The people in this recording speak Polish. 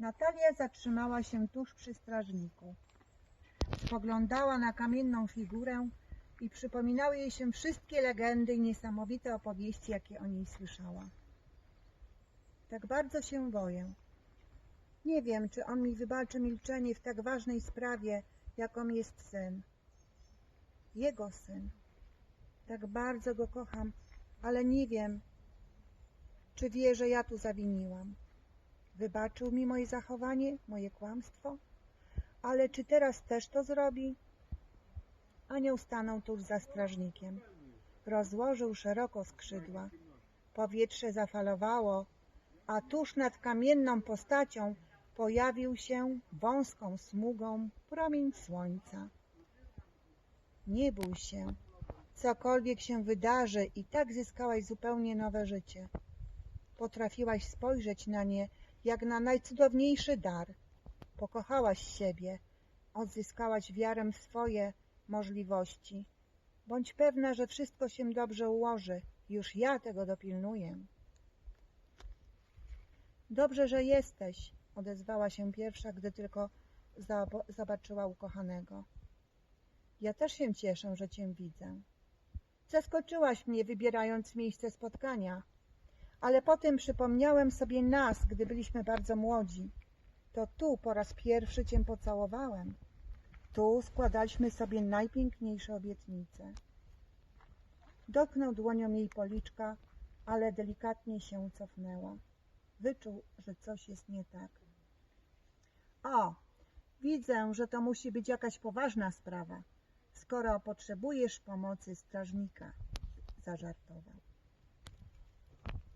Natalia zatrzymała się tuż przy strażniku. Spoglądała na kamienną figurę i przypominały jej się wszystkie legendy i niesamowite opowieści, jakie o niej słyszała. Tak bardzo się boję. Nie wiem, czy on mi wybaczy milczenie w tak ważnej sprawie, jaką jest syn. Jego syn. Tak bardzo go kocham, ale nie wiem, czy wie, że ja tu zawiniłam. Wybaczył mi moje zachowanie, moje kłamstwo? Ale czy teraz też to zrobi? Anioł stanął tuż za strażnikiem. Rozłożył szeroko skrzydła. Powietrze zafalowało, a tuż nad kamienną postacią pojawił się wąską smugą promień słońca. Nie bój się. Cokolwiek się wydarzy, i tak zyskałaś zupełnie nowe życie. Potrafiłaś spojrzeć na nie jak na najcudowniejszy dar. Pokochałaś siebie, odzyskałaś wiarę w swoje możliwości. Bądź pewna, że wszystko się dobrze ułoży. Już ja tego dopilnuję. Dobrze, że jesteś, odezwała się pierwsza, gdy tylko zobaczyła ukochanego. Ja też się cieszę, że cię widzę. Zaskoczyłaś mnie, wybierając miejsce spotkania, ale potem przypomniałem sobie nas, gdy byliśmy bardzo młodzi. To tu po raz pierwszy cię pocałowałem. Tu składaliśmy sobie najpiękniejsze obietnice. Dotknął dłonią jej policzka, ale delikatnie się cofnęła. Wyczuł, że coś jest nie tak. O, widzę, że to musi być jakaś poważna sprawa, skoro potrzebujesz pomocy strażnika, zażartował.